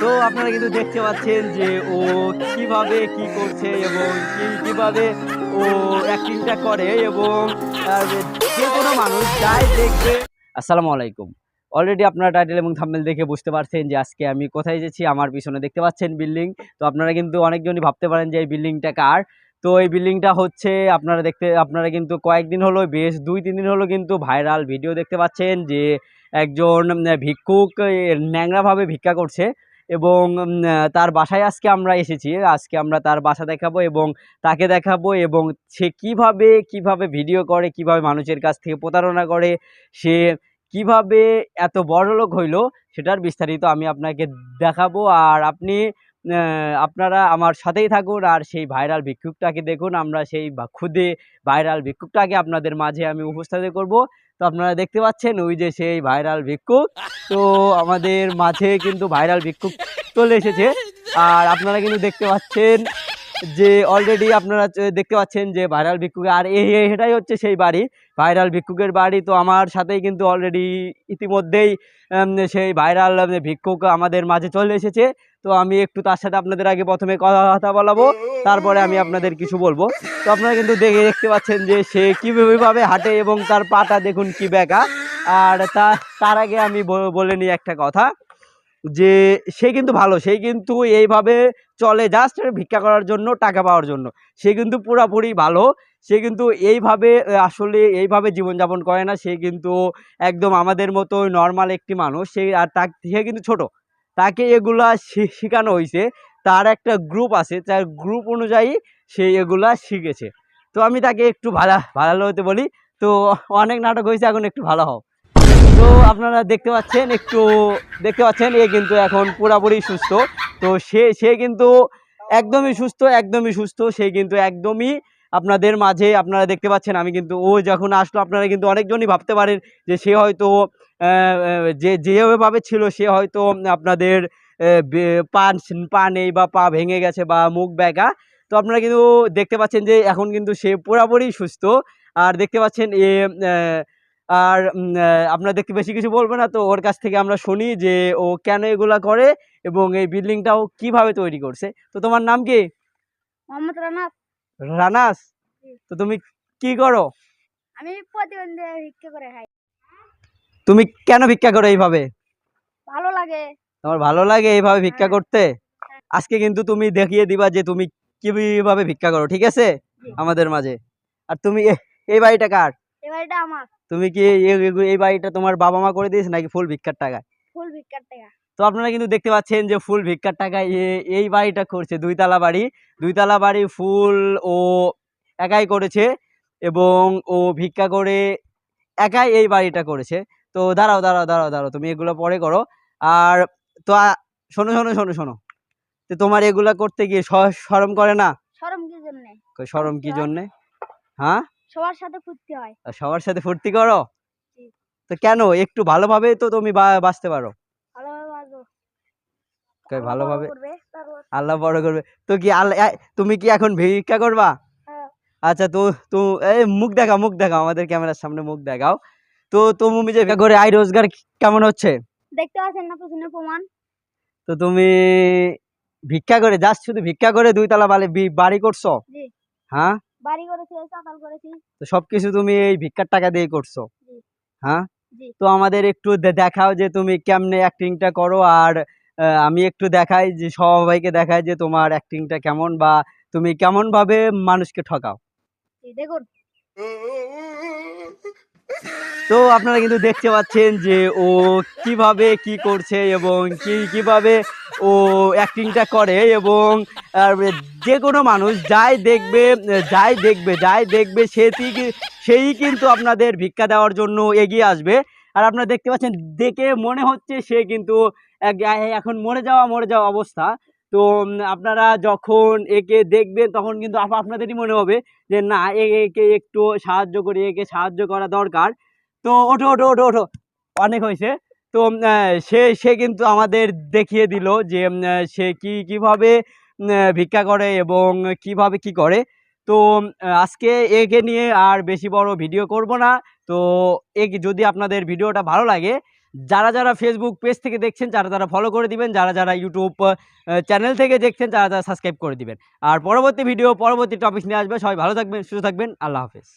তো আপনারা কিন্তু দেখতে পাচ্ছেন যে ও কীভাবে কি করছে এবং কীভাবে ও অ্যাক্টিংটা করে এবং যে কোনো মানুষ যাই দেখবে। আসসালামু আলাইকুম। অলরেডি আপনারা টাইটেল এবং থাম্বনেল দেখে বুঝতে পারছেন যে আজকে আমি কোথায় এসেছি আমার পিছনে দেখতে পাচ্ছেন বিল্ডিং তো আপনারা কিন্তু অনেকজনই ভাবতে পারেন যে এই বিল্ডিংটা কার। তো এই বিল্ডিংটা হচ্ছে, আপনারা দেখতে, আপনারা কিন্তু কয়েকদিন হলো, বেশ দুই, তিন দিন হলো কিন্তু ভাইরাল ভিডিও দেখতে পাচ্ছেন যে একজন ভিক্ষুক ন্যাংরাভাবে ভিক্ষা করছে এবং তার বাসায় আজকে আমরা এসেছি। আজকে আমরা তার বাসা দেখাবো এবং তাকে দেখাবো এবং সে কীভাবে কীভাবে ভিডিও করে, কীভাবে মানুষের কাছ থেকে প্রতারণা করে, সে কীভাবে এত বড় লোক হইল সেটার বিস্তারিত আমি আপনাকে দেখাবো। আর আপনি আপনারা আমার সাথেই থাকুন আর সেই ভাইরাল ভিক্ষুকটাকে দেখুন। আমরা সেই খুদে ভাইরাল ভিক্ষুকটাকে আপনাদের মাঝে আমি উপস্থাপিত করব। তো আপনারা দেখতে পাচ্ছেন, ওই যে সেই ভাইরাল ভিক্ষুক তো আমাদের মাঝে কিন্তু ভাইরাল ভিক্ষুক চলে এসেছে। আর আপনারা কিন্তু দেখতে পাচ্ছেন যে অলরেডি আপনারা দেখতে পাচ্ছেন যে ভাইরাল ভিক্ষুক, আর এটাই হচ্ছে সেই বাড়ি ভাইরাল ভিক্ষুকের বাড়ি। তো আমার সাথেই কিন্তু অলরেডি ইতিমধ্যেই সেই ভাইরাল ভিক্ষুক আমাদের মাঝে চলে এসেছে। তো আমি একটু তার সাথে আপনাদের আগে প্রথমে কথা বলাবো, তারপরে আমি আপনাদের কিছু বলব। তো আপনারা কিন্তু দেখে দেখতে পাচ্ছেন যে সে কীভাবে হাঁটে এবং তার পাটা দেখুন কি বেঁকা। আর তার আগে আমি বলে নিই একটা কথা। যে সে কিন্তু ভালো, সে কিন্তু এইভাবে চলে জাস্ট ভিক্ষা করার জন্য, টাকা পাওয়ার জন্য। সে কিন্তু পুরাপুরি ভালো, সে কিন্তু এইভাবে আসলে এইভাবে জীবনযাপন করে না, সে কিন্তু একদম আমাদের মতো নর্মাল একটি মানুষ। সে আর তাক, সে কিন্তু ছোট। তাকে এগুলা শেখানো হয়েছে তার একটা গ্রুপ আছে, তার গ্রুপ অনুযায়ী সে এগুলা শিখেছে। তো আমি তাকে একটু ভালো ভালো হতে বলি। তো অনেক নাটক হয়েছে এখন একটু ভালো হও। তো আপনারা দেখতে পাচ্ছেন, একটু দেখতে পাচ্ছেন, এ কিন্তু এখন পুরাপুরি সুস্থ। তো সে সে কিন্তু একদমই সুস্থ একদমই সুস্থ, সে কিন্তু একদমই আপনাদের মাঝে আপনারা দেখতে পাচ্ছেন, আমি কিন্তু ও যখন আসলো, আপনারা কিন্তু অনেকজনই ভাবতে পারেন যে সে হয়তো যে যেভাবে ছিল, সে হয়তো আপনাদের বে- পা নেই বা পা ভেঙে গেছে বা মুখ ব্যাগা তো আপনারা কিন্তু দেখতে পাচ্ছেন যে এখন কিন্তু সে পুরাপুরি সুস্থ। আর দেখতে পাচ্ছেন এ আর দেখতে বেশি কিছু বলব না। তো ওর কাছ থেকে আমরা শুনি যে ও কেন এগুলা করে এবং এই বিল্ডিংটাও কীভাবে তৈরি করছে। তো তোমার নাম কি? মোহাম্মদ রানাত। রানাস তো তুমি কি করো? আমি প্রতিবন্ধী ভিক্ষা করে খাই। তুমি কেন ভিক্ষা করো এইভাবে? ভালো লাগে। তোমার ভালো লাগে এইভাবে ভিক্ষা হ্যাঁ। করতে? আজকে কিন্তু তুমি দেখিয়ে দিবা যে তুমি কীভাবে ভিক্ষা করো ঠিক আছে? আমাদের মাঝে। আর তুমি এই বাড়িটা কার? বাড়িটা আমার। তুমি কি এই- বাড়িটা তোমার বাবা মা করে দিয়েছে নাকি ফুল ভিক্ষার টাকা ফুল ভিক্ষার টাকা। তো আপনারা কিন্তু দেখতে পাচ্ছেন যে ফুল ভিক্ষার টাকায় এই বাড়িটা করছে। দুইতলা বাড়ি দুইতলা বাড়ি ফুল ও একাই করেছে এবং ও ভিক্ষা করে একাই এই বাড়িটা করেছে। তো দাঁড়াও দাঁড়াও দাঁড়াও দাঁড়াও তুমি এগুলো পরে করো। আর তো শোনো শোনো শোনো শোনো। তো তোমার এগুলা করতে গিয়ে শরম করে না? শরম কি জন্যে? শরম কি জন্যে? হ্যাঁ? সবার সাথে ফুর্তি হয়। সবার সাথে ফুর্তি করো? তো কেন? একটু ভালোভাবে তো তুমি বাঁচতে পারো। ভালোভাবে আল্লাহ বড় করবে তো কি আল্লাহ তুমি কি এখন ভিক্ষা করবা? হ্যাঁ, আচ্ছা তো তো এই মুখ দেখাও মুখ দেখাও আমাদের ক্যামেরার সামনে মুখ দেখাও। তো তুমি যে করে আয় রোজগার কেমন হচ্ছে? দেখতে পাচ্ছেন না পিছনে প্রমাণ? তো তুমি ভিক্ষা করে জাস্ট শুধু ভিক্ষা করে দুই তলা বাড়ি করছ? হ্যাঁ? বাড়ি করেছি চাতাল করেছি তো সবকিছু তুমি এই ভিক্ষার টাকা দিয়ে করছ? হ্যাঁ? তো আমাদের একটু দেখাও যে তুমি কেমনে অ্যাক্টিংটা করো আর আমি একটু দেখাই যে সবাইকে দেখাই যে তোমার অ্যাক্টিংটা কেমন বা তুমি কেমন ভাবে মানুষকে ঠকাও। দেখুন। তো আপনারা কিন্তু দেখতে পাচ্ছেন যে ও কীভাবে কি করছে এবং কি কীভাবে ও অ্যাক্টিংটা করে এবং যে কোনো মানুষ যাই দেখবে যাই দেখবে যাই দেখবে সেটি সেই কিন্তু আপনাদের ভিক্ষা দেওয়ার জন্য এগিয়ে আসবে। আর আপনারা দেখতে পাচ্ছেন, দেখে মনে হচ্ছে সে কিন্তু এখন মরে যাওয়া মরে যাওয়া অবস্থা। তো আপনারা যখন একে দেখবেন, তখন কিন্তু আপ- আপনাদেরই মনে হবে যে, না একে একটু সাহায্য করি, একে সাহায্য করা দরকার। তো ওঠো ওঠো ওঠো ওঠো। অনেক হয়েছে। তো সে সে কিন্তু আমাদের দেখিয়ে দিল যে সে কি, কীভাবে ভিক্ষা করে এবং কীভাবে কি করে। তো আজকে একে নিয়ে আর বেশি বড় ভিডিও করব না। তো, এ যদি আপনাদের ভিডিওটা ভালো লাগে, যারা যারা ফেসবুক পেজ থেকে দেখছেন, যারা যারা ফলো করে দিবেন, যারা যারা ইউটিউব চ্যানেল থেকে দেখছেন তারা তারা সাবস্ক্রাইব করে দিবেন। আর পরবর্তী ভিডিও পরবর্তী টপিক নিয়ে আসবে। সবাই ভালো থাকবেন, সুস্থ থাকবেন। আল্লাহ হাফেজ।